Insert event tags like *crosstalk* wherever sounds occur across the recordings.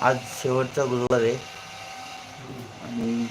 आज शेवटचा गुरुवार आहे. आणि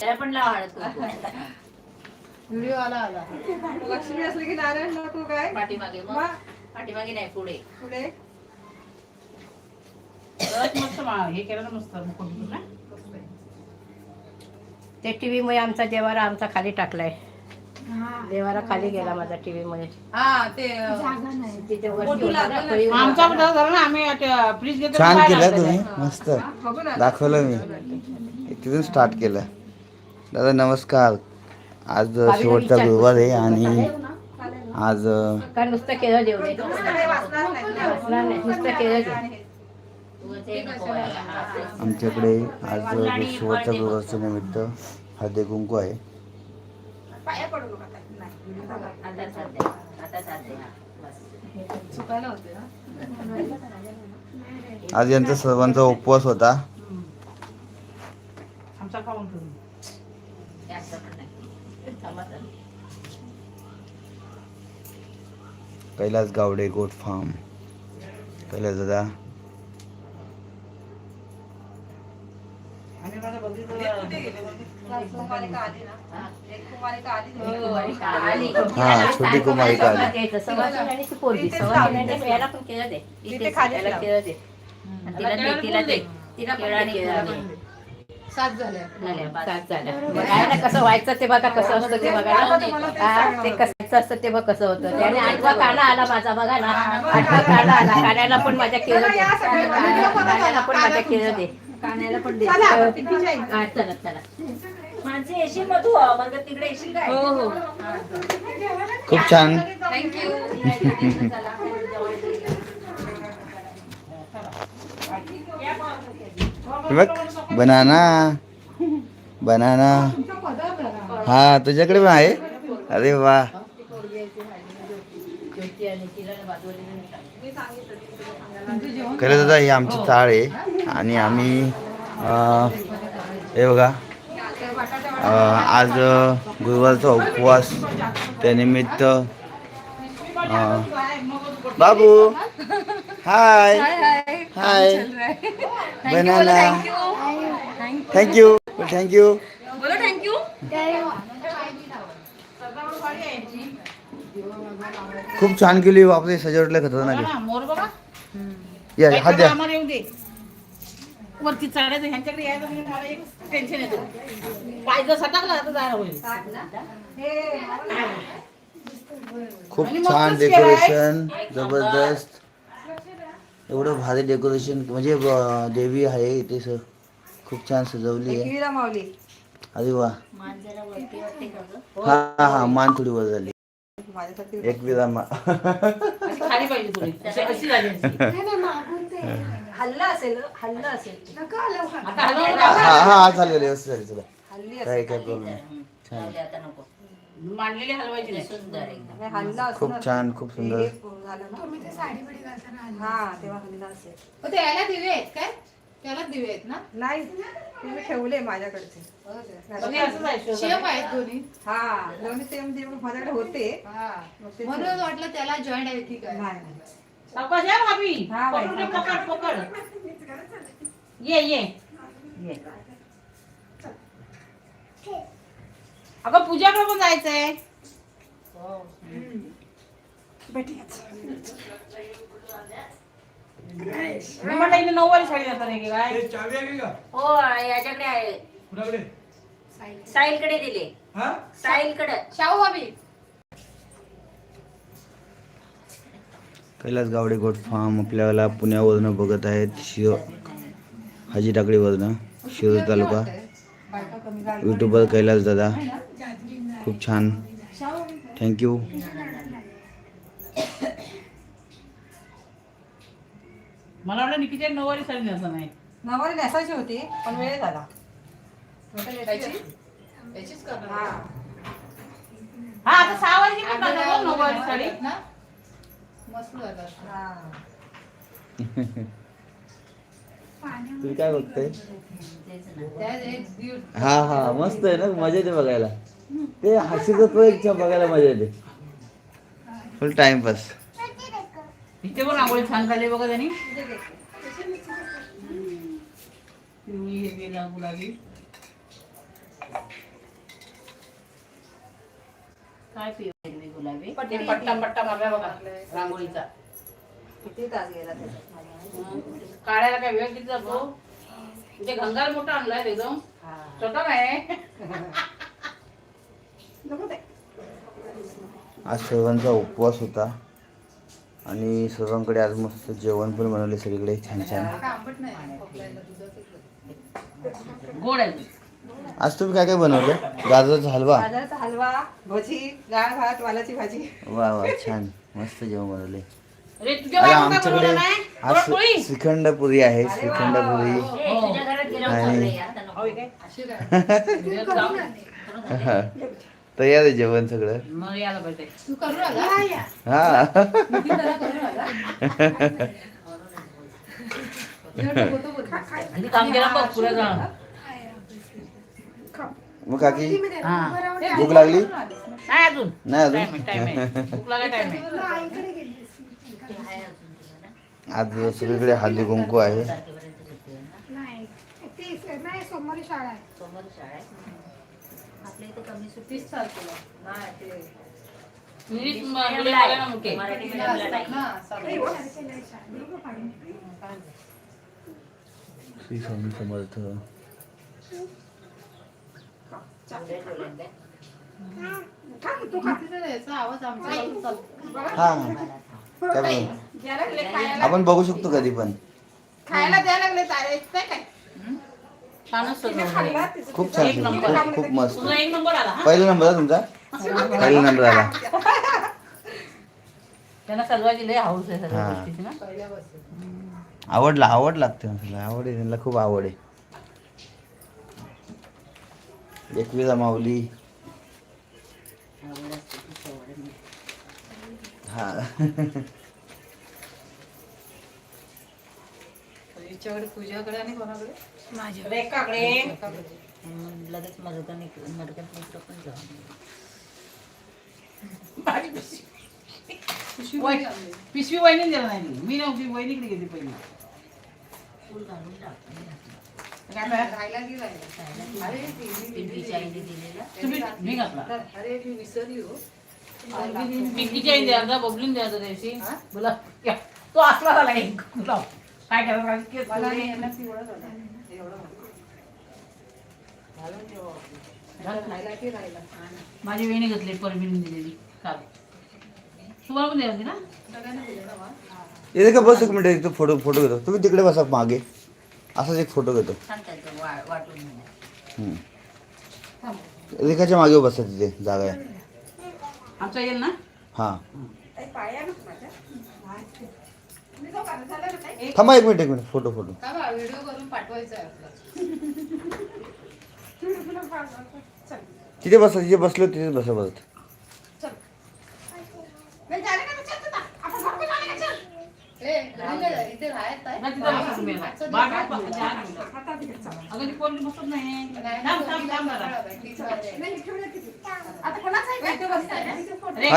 त्याला पण लाव हळद कुंकू. व्हिडिओ आला. आला लक्ष्मी असली की नारायण नको काय? पाठीमागे मग. पाठीमागे नाही पुढे. पुढे. परत मस्त मा- हे केलं ना मस्त मुकुट ना ते टीव्ही मुळे आमचा देवारा आमचा खाली टाकलाय. देवारा खाली गेला माझा टीव्ही मुळे हा ते तिथे वरती फोटो होता ना, लागला ना. खोली वर. आमचा पण तसं झालं ना आम्ही फ्रीज घेतो छान केलं. तुम्ही मस्त. बघू ना. दाखवलं मी. तिथून स्टार्ट केलं. दादा नमस्कार. आज शेवटचा गुरुवार आहे आणि आज नुसतं केलं नुसतं केलं. आमच्याकडे आज शेवटच्या गुरुवारच्या निमित्त हळदी कुंकू आहे. हा, आज यांचा सर्वांचा उपवास होता आमचा खाऊन ठेवून जास्त पण नाही. थांबा तर. Kailas Gawade goat farm. कैलास दादा. आली आली हो, का आली. हा छोटी आली. केलं दे आणि तिला दे, तिला सात झाल्या. सात झाल्या. ना कसं व्हायचं ते बघा कसं असतं ते बघा. आता ना तुम्हाला ते हा, सांगणार ते होते. कसं असतं ते बघ कसं होतं. त्याने आठवा काना आला माझा बघा ना. आठवा काना आला. काण्याला पण माझ्या केलं दे. पण माझ्या केलं दे. काण्याला पण दे. चला, चला चला माझे येशील मग तू? मग तिकडे येशील काय? हो हो. खूप छान. थँक्यू *laughs* बघ बनाना बनाना. हा तुझ्याकडे पण आहे? अरे वा. खरं दादा ही आमची चाळ आहे. आणि आम्ही हे बघा. आज गुरुवारचा उपवास. त्यानिमित्त बाबू. Hi. Hi. *laughs* Banana. Thank you thank you बोलो थँक्यू खूप छान केली बापरे सजावटला खतरनाक या हात द्या. वरती चढायचं ह्यांच्याकडे यायचं म्हणजे मला एक टेन्शन येतो. पाय जर सटकला तर जायला होईल. खूप छान. डेकोरेशन जबरदस्त. एवढं भारी डेकोरेशन म्हणजे ब- देवी आहे इथे स खूप छान सजवली आहे. एकविरा माऊली अरे वा. मान जरा वरती वरती कर गं. हा. हा हा मान थोडी वर झाली. माझ्यासाठी एक विरा मा अशी खाली पाहिजे थोडी. अशी अशी झाली असती. हल्ला असेल हल्ला असेल. आता हा. हा हा. चालेल व्यवस्थित झाली चला. हल्ली काय काय प्रॉब्लेम नाही. हं. छान. आता नको. मांडलेली हलवायची ते नाही सुंदर एकदम. असेल हल्ला असेल खूप ना. छान खूप सुंदर. हे झालं ना. हा तेव्हा हल्ला असेल. हो, ते याला दिवे आहेत काय? त्याला दिवे आहेत ना? नाही ते मी ठेवले माझ्याकडचे. कधी असंच आहे शेप शोधायला. आहेत दोन्ही. हा दोन्ही माझ्याकडे होते. हा. ते म्हणून वाटलं त्याला जॉईंट आहे की काय. नाही. नाही. सावकाश या भाभी. हा, बाई. पकड पकड पकड. *laughs* ये ये. ये. अगं पूजाकडे पण जायचंय. मी म्हटलं इथे नऊवारी साडी घालतात हे काय? चावी आहे का हो याच्याकडे आहे. कुणाकडे? साहिलकडे दिले. हा? साहिलकडे. शाहू भाभी. कैलास गावडे गोट फार्म आपल्याला पुण्यावरनं बघत आहेत. शिव हाजी टाकडीवरनं शिरोळ तालुका. युट्यूबर कैलास दादा. खूप छान. थँक्यू मला वाटलं निकीच्या नऊवारी साडी नेसणार नाही. नवारी नेसायची होती पण वेळ झाला. हा. हा आता सहा वाजता पण बघ नऊवारी साडी? ना? मस्त. हा. तुम्ही काय दीड हा हा मस्त आहे ना मजा येते बघायला. ते हसीचं तो एक छान बघायला मजा येते. फुल टाइमपास इथे पण आंघोळी छान झाली बघा त्यांनी. पिवळी गुलाबी काय पिवळी गुलाबी? पट्टा पट्टा मारला बघा रांगोळीचा. किती तास गेला काढायला काय वेळ किती जातो? म्हणजे गंगार मोठा आणलाय एकदम. हा. छोटा नाही. *laughs* आज सर्वांचा उपवास होता आणि सर्वांकडे आज मस्त जेवण पण बनवले सगळीकडे. छान छान. आज तुम्ही काय काय बनवलं? गाजराचा हलवा? हलवा भजी डाळ भात वालाची भाजी. वा वा छान. मस्त जेवण बनवले. आमच्याकडे? आज? श्रीखंड पुरी आहे श्रीखंड पुरी आणि- *laughs* तयार आहे जेवण सगळं. मग यायला पाहिजे तू करून आला हा. आणि काम केलं बघ मग काकी? भूक लागली? नाही अजून. नाही टाइम आहे टाइम अजून आहे. भूक लागाय टाइम आहे. ते आहे अजून तुझं ना. आज सगळीकडे हळदी कुंकू आहे. तारखेपर्यंत सुट्टी आहे? सोमवारी शाळा आहे? आपल्या इथे कमी तीस तारखेला. ते इंग्लिश मराठी नाही. श्री स्वामी समर्थ. आवाज. हा. काय *laughs* बोल खायला आपण बघू शकतो कधी पण. खायला द्यायला लागले तारे काय? छानच. खूप छान एक नंबर. खूप खूप मस्त तुझा एक नंबर आला हा पहिला नंबर आहे तुमचा पहिला नंबर आला त्यांना सजवायची लय हाऊस आहे सगळ्या हा. गोष्टीची ना पहिल्यापासून. आवडला आवड लागते मला आवड आहे त्यांना खूप आवड आहे एकविरा माऊली आवड असते ती सवड नाही. हा हिच्याकडे पूजाकडे आणि कोणाकडे लगेच इकडे- इकडं पण पिशवी. वहिनी दिला नाही ती. मी नव्हती. वहिनीकडे गेली पहिली. फुल घालून टाकून काय बाया? राहायला की राहिला अरे ती- ती- पिंपीच्या आईने दिलेला. तुम्ही मी घातला. अरे मी विसरली हो. पिंकीच्या आई द्यायचा बबलीन द्यायचा त्याशी तो असला झाला एक. गुलाब काय करायचं? केस मला पिवळं झालं. माझी वेणी घेतली परमिन दिलेली काल. तुम्हाला पण द्यायची ना? इथे का बस एक मिनिट इथं फोटो फोटो घेतो. तुम्ही तिकडे बसा मागे. असाच एक फोटो घेतो. रेखाच्या मागे बसा तिथे जागा. आहे आमचा येईल ना? हां? थांबा एक मिनिट एक मिनिट. Photo photo. व्हिडिओ करून पाठवायचा आहे आपला. चल. तिथे बसा तिथे बसलो तिथे बसा बसत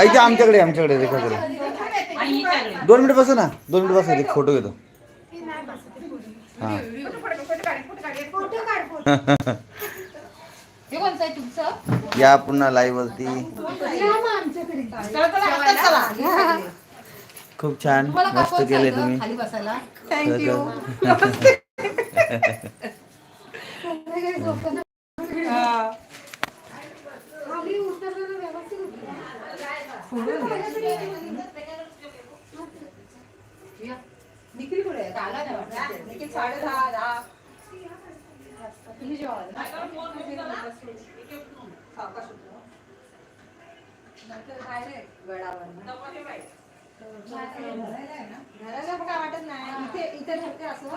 इथे आमच्याकडे आमच्याकडे रेखा दोन मिनिट बस ना दोन मिनिट बस एक फ़ोटो घेतो। हा *laughs* कोणतं आहे तुमचं? या पुन्हा लाईव्ह वरती. चला चला चला. खूप छान. तुम्हाला मस्त केले तुम्ही. खाली बसायला. थँक्यू. निखिल कुठे आहे? आला नाही वाटत निखिल साडे दहा दहा तुम्ही जेव्हा सावकाश उतरव. नंतर डायरेक्ट गडावर घराला काय वाटत नाही इथे इथे ठेवते असं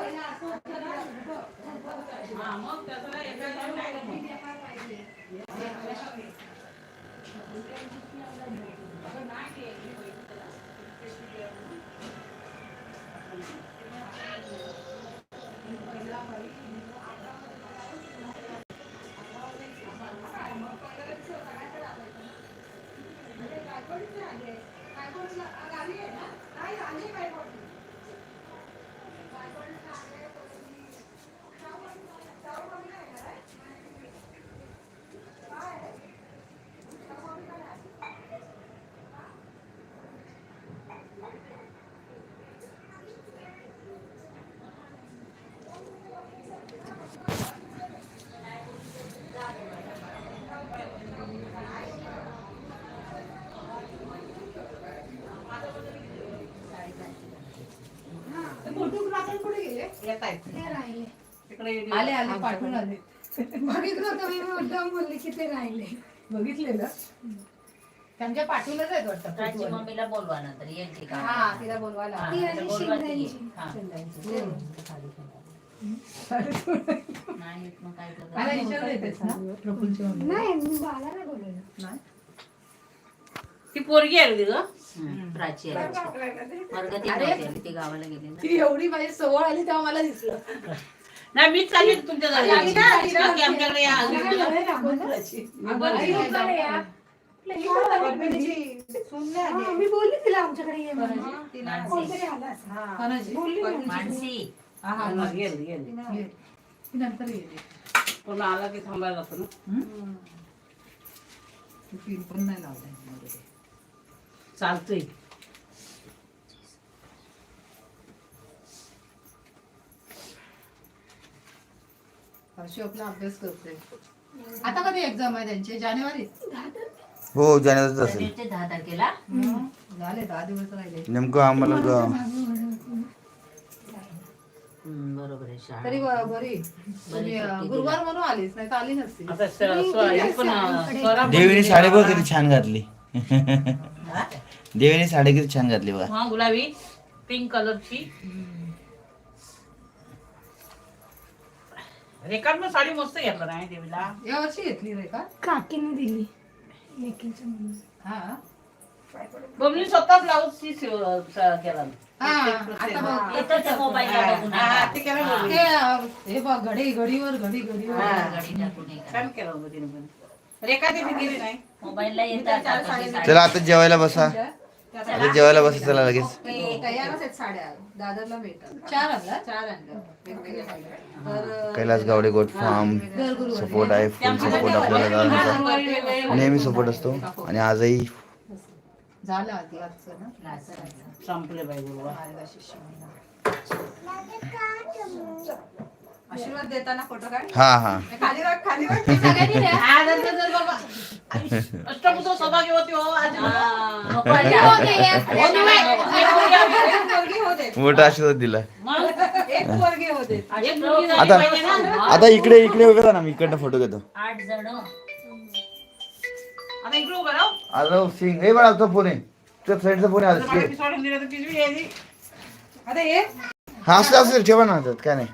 राहिले. तिकडे. आले आले पाठवून आले. बघितलं होतं मी मुद्दाम बोलले की ते राहिले. बघितलेलं? त्यांच्या पाठवूनच आहेत वाटतं राजची. मम्मीला बोलवा नंतर येईल ती का हा तिला बोलवायला हा, ती तिला आणि बोलवा ती ये. शिंद्यांची. हा. हो. नाही येत मग काय करणार? मला विचारलं येतेस ना प्रफुल्लची मम्मी नाही मी बालाला बोलवलं. ती पोरगी आहे ग? हम्म, प्राची ती गावाला गेली ना. ती एवढी माझी सवय आली तेव्हा मला दिसलं. नाही मीच चालली होती तुमच्या ना, ना, आमच्याकडे या? मी बोलली. हा, मी तिला आमच्याकडे ये म्हणून. मानसी. कोणतरी आला असेल. कोणाची? बोलली मी. मानसी. गेली, गेली. ये. ती नंतर येते पण आला की थांबायला लागतो ना ती पिन पण नाही लावलाय चालतंय. हर्षी आपला अभ्यास करते आता कधी एक्झाम आहे त्यांची? जानेवारी? हो असेल. दिवशी दहा तारखेला. झाले दहा दिवस राहिले. नेमकं आम्हाला ग- हम्म, बरोबर आहे शाळा. तरी ब- बरी तुम्ही, अं, सुट्टी गुरुवार म्हणून आलीस नाही तर आली नसती. आता स- स्व- हे पण *laughs* स्वरा पण देवीने गेली. साडी बघ किती छान घातली? *laughs* देवीने साडी किती छान घातली बघा. हा गुलाबी. पिंक कलरची रेखात साडी मस्त घेतला नाही देवीला. या वर्षी घेतली रे का काकीने दिली. लेकीच्या मुलीने. हा. बबली स्वतः ब्लाऊज ची शिव- स- केला. हा, आता बघ. येतं त्या मोबाईलला बघून. हा, आता. ते केलं बबली. ते, अं, हे बघ घडी घडीवर घडी घडीवर. गाडी टाकून हे करा. छान केलं होतं तिने पण. रेखा तिथे गेली नाही. मोबाईलला येतात आता ते साडी. चला आता जेवायला बसा. आता जेवायला बसा चला लगेच. तयारच आहेत साड्या. दादरला मिळतात चार आणला? चार आणलं. वेगवेगळ्या साड्या. तर अं, Kailas Gawade goat farm. Support आहे. फुल सपोर्ट आपल्याला दादांचा नेहमी सपोर्ट असतो. आणि आजही झालं आधी आजचं ना? संपले बाई गुरुवार मार्गशीर्ष महिना. आशीर्वाद देताना फोटो काढ. हा हा. खाली राख खाली राख हा. अष्टपुत्र सौभाग्यवती हो. हो, मोठा आशीर्वाद दिला. आता. आता इकडे इकडे उभे राहा ना मी इकडनं फोटो घेतो. आठ जण. आता इकडे उभं राहू. आलो सिंग. हे बघा तो फोन आहे तुझ्या फ्रेंडचा फोन आहे. आता हे हा असलं असेल ठेवा ना हातात काय नाही.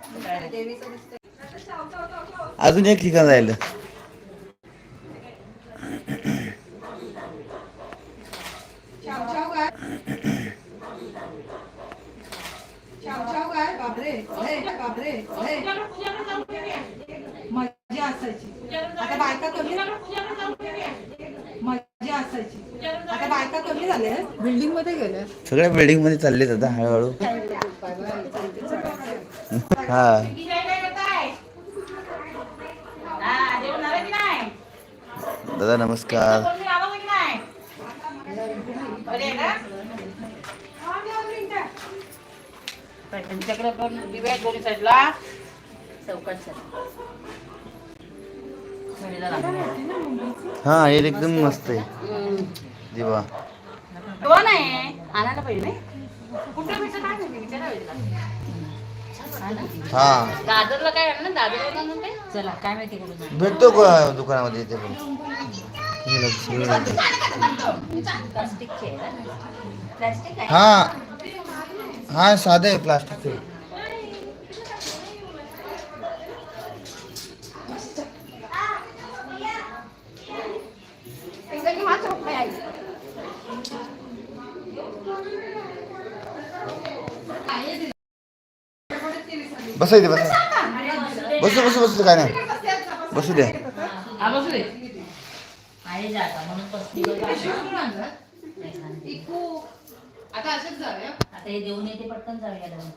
अजून एक ठिकाण राहिलं. मजा असायची आता बायका कमी मजा असायची आता बायका कमी झाल्या बिल्डिंगमध्ये गेल्या सगळ्या बिल्डिंगमध्ये चाललेत आता हळूहळू हा. हा? दादा नमस्कार. आहे? त्यांच्याकडे पण दिवे दोन्ही साईडला. चौकात. हा हे एकदम मस्त आहे. दिवा. नाही आणायला पाहिजे कुठे हा. दादरला काय आणलं? दादरला आणलं काय? चला काय माहिती कुठून आणलं. भेटतो का दुकानामध्ये इथे पण? प्लास्टिकची आहे ना? प्लास्टिक आहे? हा. हा साधं आहे प्लास्टिकचे. बसा इथे बसा बसू बसू बसू काय नाही बसू दे. आता असेच जाऊया आता हे देऊन येते पटकन जाऊया दोन.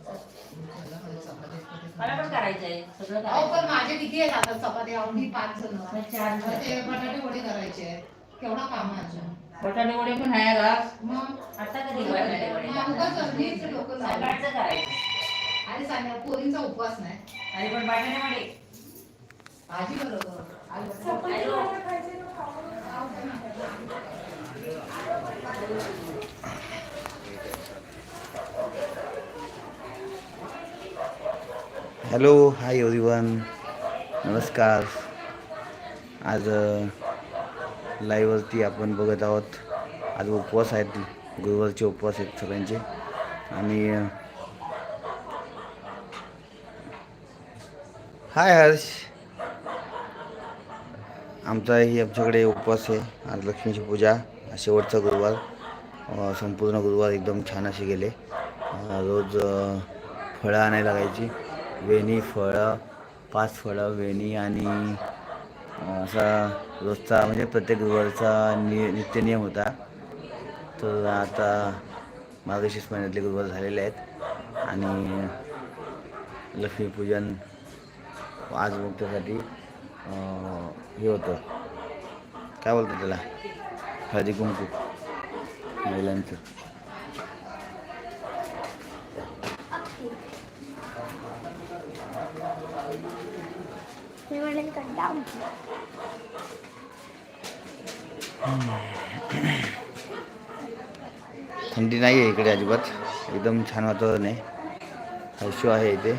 मला पण करायचंय सगळं अहो पण माझे किती आहेत आता चपाती आवडी पाच जण चार ते बटाटे वडे करायचे आहेत. केवढा काम आहे अजून बटाटे वडे पण आहे घास मग आता कधी बटाटे वडे. सकाळचं करायचं आणि सांगा पोरींचा उपवास नाही. आणि पण बटाटे वडे भाजी बरोबर हॅलो हाय एव्हरीवन नमस्कार. आज लाईव्हवरती आपण बघत आहोत. आज उपवास आहेत गुरुवारचे उपवास आहेत सगळ्यांचे. आणि हाय हर्ष. आमचा ही आमच्याकडे उपवास आहे. आज लक्ष्मीची पूजा शेवटचा गुरुवार. संपूर्ण गुरुवार एकदम छान असे गेले. रोज फळं आणायला लागायची. वेणी फळं पाच फळं वेणी आणि असा रोजचा म्हणजे प्रत्येक गुरुवारचा नि नित्यनियम होता. तर आता मार्गशीर्ष महिन्यातले गुरुवार झालेले आहेत. आणि लक्ष्मीपूजन आज मग त्यासाठी हे होतं. काय बोलतात त्याला? हळदी कुंकू. महिलांचं. थंडी नाही आहे इकडे अजिबात. एकदम छान वातावरण आहे. हर्षू आहे इथे.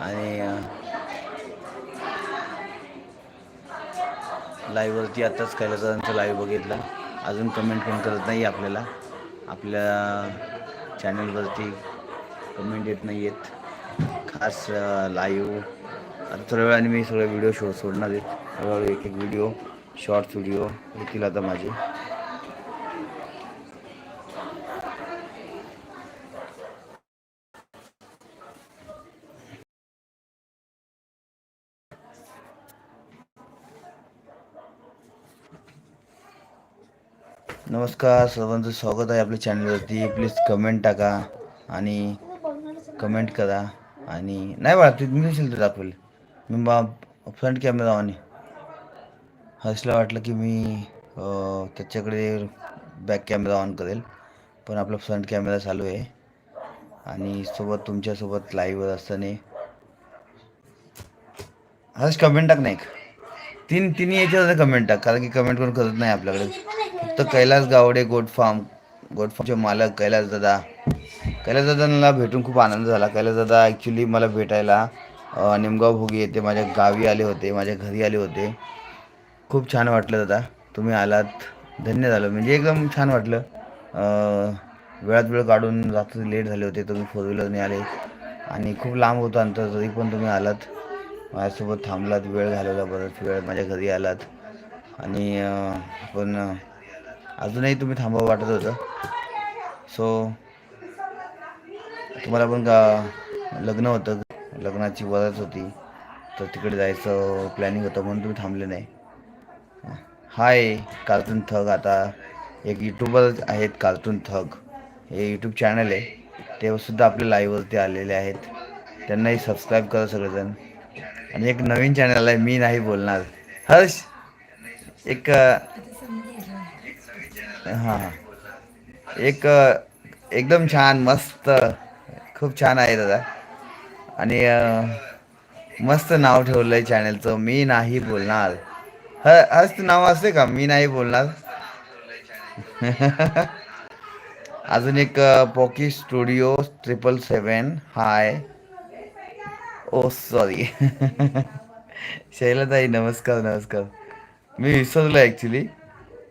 आणि लाईव्हवरती आत्ताच कैलासांचा लाईव्ह बघितला. अजून कमेंट पण करत नाही आपल्याला. आपल्या चॅनलवरती कमेंट येत नाही आहेत खास लाईव्ह आता थोड्या वेळाने मी सगळे व्हिडिओ शो सोडणार आहेत. हळूहळू एक एक व्हिडिओ शॉर्ट्स व्हिडिओ येतील आता माझे. नमस्कार सर्वांचं स्वागत आहे आपल्या चॅनलवरती प्लीज कमेंट टाका आणि कमेंट करा. आणि नाही बाळा तू मी असेल तर दाखवेल मी बा फ्रंट कॅमेरा ऑन आहे. हर्षला वाटलं की मी त्याच्याकडे बॅक कॅमेरा ऑन करेल. पण आपला फ्रंट कॅमेरा चालू आहे. आणि सोबत तुमच्यासोबत लाईव्हवर असताना. हर्ष कमेंट टाक नाही तीन तिन्ही याच्यावर कमेंट टाक. कारण की कमेंट कोण करत नाही आपल्याकडे. फक्त कैलास गावडे गोट फार्म गोट फार्मचे मालक कैलास दादा. कैलास दादांना भेटून खूप आनंद झाला. कैलास दादा ॲक्च्युली मला भेटायला निमगाव भोगी येथे माझ्या गावी आले होते माझ्या घरी आले होते. खूप छान वाटलं दादा. तुम्ही आलात. धन्य झालं. म्हणजे एकदम छान वाटलं. वेळात वेळ काढून रात्री लेट झाले होते तुम्ही फोर व्हीलरने आले. आणि खूप लांब होतं अंतर तरी पण तुम्ही आलात. माझ्यासोबत थांबलात वेळ घालवला बरंच वेळ माझ्या घरी आलात. आणि पण अजूनही तुम्ही थांबावं वाटत होतं. सो तुम्हाला पण का लग्न होतं? लग्नाची वरच होती. तर तिकडे जायचं प्लॅनिंग होतं म्हणून तुम्ही थांबले नाही. हाय कार्टून थग आता. एक यूट्यूबर आहेत कार्टून थग. हे यूट्यूब चॅनल आहे. ते सुद्धा आपल्या लाईव्हवरती आलेले आहेत. त्यांनाही सबस्क्राईब करा सगळेजण. आणि एक नवीन चॅनल आहे मी नाही बोलणार. हर्ष एक हां हां. एक एकदम छान मस्त खूप छान आहे दादा. आणि मस्त नाव ठेवलं आहे चॅनलचं मी नाही बोलणार. ह हर्ष नाव असते का? मी नाही बोलणार. *laughs* अजून एक pocky studio triple seven hi. Oh sorry. *laughs* शैलताई नमस्कार नमस्कार. मी विसरलो ॲक्च्युली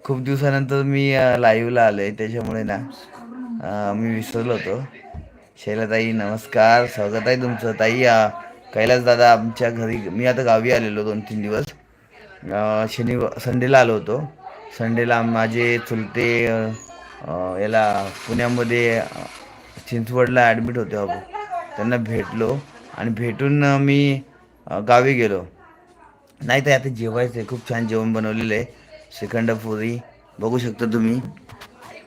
खूप दिवसानंतर मी लाईव्हला आलो आहे त्याच्यामुळे ना मी विसरलो होतो. शैलाताई नमस्कार. स्वागत आहे तुमचं. ताई कैलास दादा आमच्या घरी मी आता गावी आलेलो दोन तीन दिवस. शनिवार संडेला आलो होतो. संडेला माझे चुलते याला पुण्यामध्ये चिंचवडला ॲडमिट होते बाबू. त्यांना भेटलो आणि भेटून मी गावी गेलो. नाही तर आता जेवायचं आहे खूप छान जेवण बनवलेलं आहे. श्रीखंड पुरी बघू शकता तुम्ही.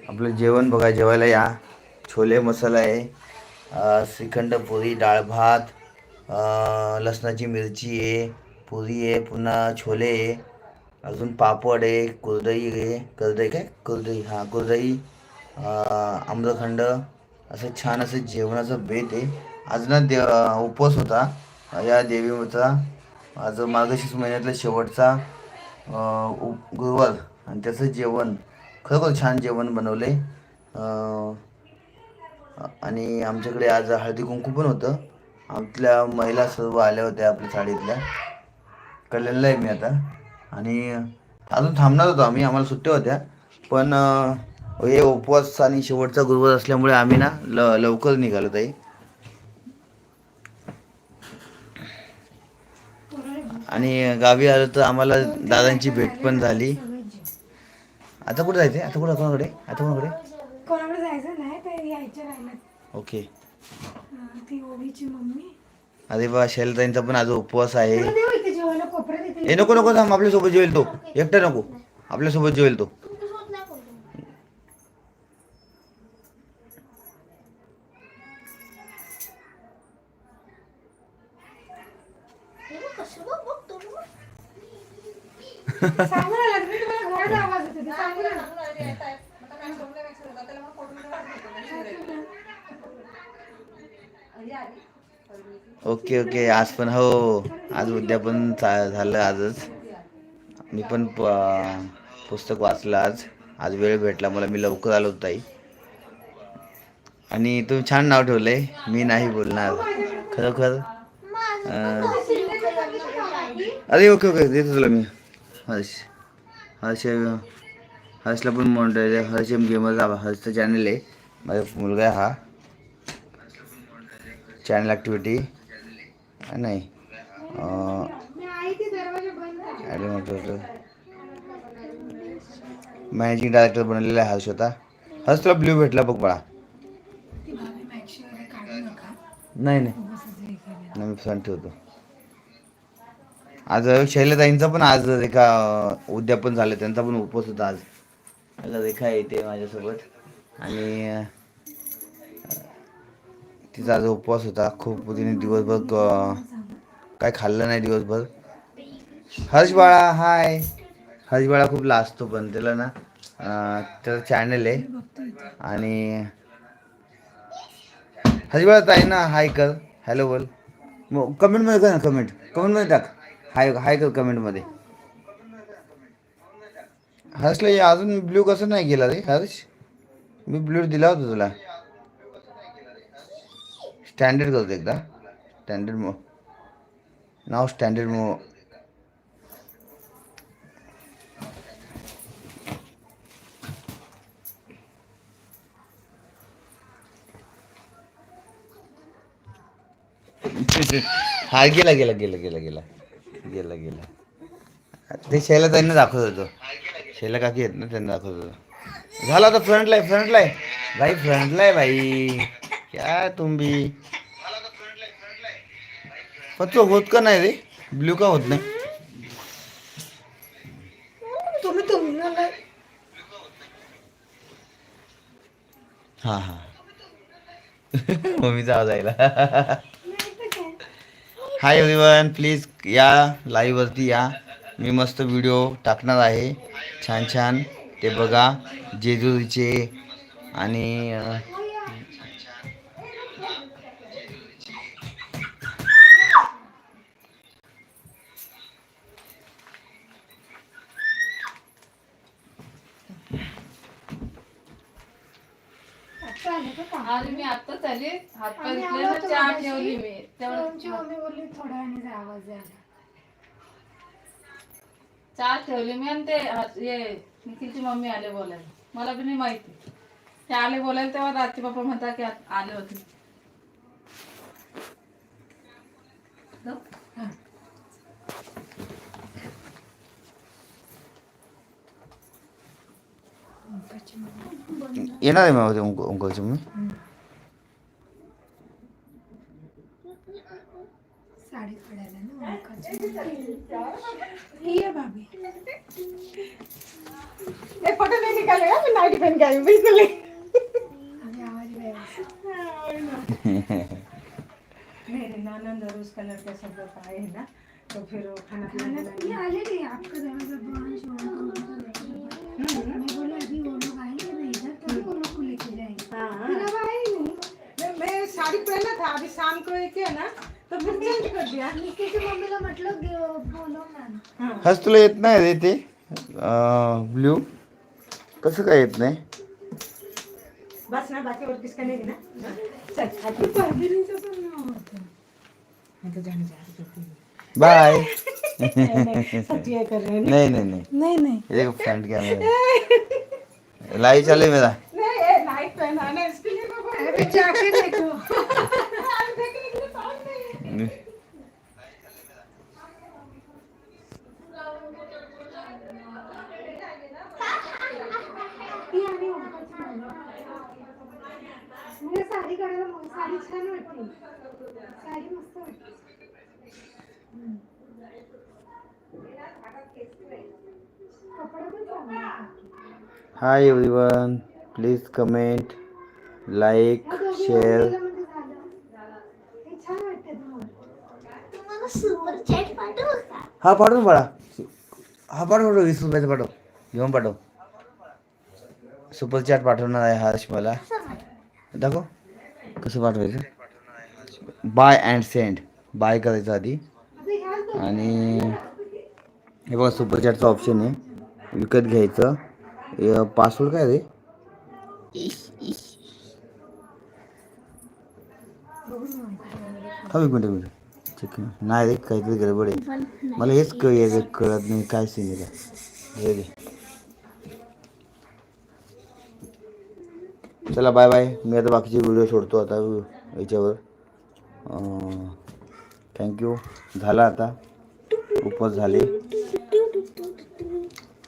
आपलं जेवण बघा जेवायला या. छोले मसाला आहे. श्रीखंड पुरी डाळ भात लसणाची मिरची आहे पुरी आहे पुन्हा छोले आहे. अजून पापड आहे कुरदई आहे. कुरदई काय? कुरदई हां कुरदई आम्रखंड. असं छान असं जेवणाचं बेत आहे. आज ना दे उपवास होता. या देवीचा. आज मार्गशीर्ष महिन्यातला शेवटचा. गुरुवार. आणि त्याचं जेवण खरोखर छान जेवण बनवले आणि आमच्याकडे आज हळदी कुंकू पण होतं. आपल्या महिला सर्व आल्या होत्या आपल्या साडीतल्या. कल्याणला आहे मी आता. आणि अजून थांबणार होतो आम्ही आम्हाला सुट्ट्या होत्या. पण हे उपवास आणि शेवटचा गुरुवार असल्यामुळे आम्ही ना ल लवकर निघालो ताई. आणि गावी आलो तर आम्हाला दादांची भेट पण झाली. आता कुठे जायचे आता कुठं? कोणाकडे? आता कोणाकडे? कोणाकडे जायचं नाही ते राहिलं ओके. ती ओवीची मम्मी. अरे बा शैलताईंचा पण आज उपवास आहे. ए नको नको थांब आपल्यासोबत जेवेल तो. एकटा नको. आपल्यासोबत जेवेल तो सांगू ना लग्न तुम्हाला घरात आवाज येतो ते सांगू ना ओके ओके. आज पण हो. आज उद्या पण चा- झालं आजच. मी पण प- पुस्तक वाचलं आज. आज वेळ भेटला मला. मी लवकर आलो होतो ताई. आणि तुम्ही छान नाव ठेवलंय. मी नाही बोलणार. खरोखर? अरे ओके ओके. देतो तुला मी. हर्ष हर्ष हर्षला पण म्हणतोय हर्ष गेमर हर्षचं चॅनल आहे. माझा मुलगा आहे हा. चॅनल ॲक्टिव्हिटी नाही. मॅनेजिंग डायरेक्टर बनलेला आहे हर्ष होता हर्ष तुला ब्ल्यू भेटला बघ बाळा. नाही नाही. मी फ्रंट ठेवतो आज शैलताईंचा पण आज रेखा उद्यापन झालं. त्यांचा पण उपवास होता आज. रेखा येते माझ्यासोबत. आणि तिचा आज उपवास होता. खूप तिने दिवसभर काय खाल्लं नाही दिवसभर. हर्ष बाळा हाय. हर्ष बाळा खूप लाजतो पण त्याला ना त्याचं त्याचा चॅनल आहे. आणि हरिबाळा ताई ना हाय कर. हॅलो बोल. मग कमेंटमध्ये कर ना कमेंट कमेंटमध्ये टाक. हाय हाय कर कमेंटमध्ये. हर्षला अजून ब्ल्यू कसं नाही गेला रे हर्ष? मी ब्ल्यू दिला होता तुला. स्टँडर्ड करतो एकदा. स्टँडर्ड मो नाव स्टँडर्ड मो हा गेला गेला गेला गेला गेला गेला गेला. ते शैला त्यांना दाखवत होतो. शैला काकी आहेत ना त्यांना दाखवत होतो. झाला आता फ्रंटला आहे फ्रंटला आहे भाई फ्रंटला आहे भाई. क्या तुम भी? पण तो होत का नाही रे? ब्ल्यू का होत नाही? तुम्ही तुम्ही हां हां. *laughs* मम्मीचा आवाज आयला हाय एव्हरीवन प्लीज या लाईव्हवरती या. मी मस्त व्हिडिओ टाकणार आहे. छान छान. ते बघा जेजुरीचे आणि अं, आता आले का काम? अरे मी आत्ताच आले. हातपाय आम्ही धुतले आलो ना होतो चहा मगाशी. ठेवली मी. तेवढं आमची मम्मी बोलली थोड्या वेळाने जा, आवाज चहा ठेवली मी आणि ते हात- हे निखिलची मम्मी आले बोलायला. मला बी नाही माहिती. ते आले बोलायला तेव्हा रात्री पप्पा म्हणता की आले होते. जाऊ? येणार आहे मग ओंक ओंकलची मम्मी साडी काढायला ना ओळखायची. ही आहे भाभी हे फोटो नाही निघाले का मी नाईट पहन के आई हूँ, बिल्कुल नहीं आणि आवाज व्यवस्थित मेरे ननद और उसका लड़का सब लोग आए हैं ना तो फिर वो खाना पीना खाना बनाएंगे। ये आले नहीं आपका दरवाजा बंद छोड़ मैं बोले अभी वो को हाँ। ही नहीं मैं, मैं साड़ी पहना था अभी शाम को ये किया ना तो फिर चेंज कर दिया। निक्कीच्या मम्मीला म्हटलं गे- बोलव ना हस तुला येत नाही रे ते ब्ल्यू कसं काय येत नाही बस ना बाकी और किसका नहीं ना? हाँ? चल आती परभणीचं पण नाव होतं। मैं तो जाने जा रही हूँ बाय सच्ची है कर रहे हैं। नहीं नहीं नहीं। नाही नाही। देखो फ्रंट कैमरा लाइव चले मेरा। साडी काढायला मग साडी छान वाटते साडी मस्त वाटते हम्म. कपडा पण चांगला आहे. Hi everyone please comment like share हा पाठव बाळा. हा पाठव पाठव वीस रुपयाचा पाठव. घेऊन पाठव. सुपर चॅट पाठवणार आहे हर्ष मला दाखव. कसं पाठवायचं? बाय अँड सेंड बाय करायचं आधी. आणि हे बघा सुपर चॅटचं ऑप्शन आहे. विकत घ्यायचं. पासवर्ड काय रे? हा एक मिनिट मिनिट. ठीक आहे. नाही रे काहीतरी गडबड आहे. मला हेच कळ हे कळत नाही काय सीन आहे चला बाय बाय मी आता बाकीचे व्हिडिओ सोडतो आता याच्यावर. थँक्यू झाला आता. उपवास झाले.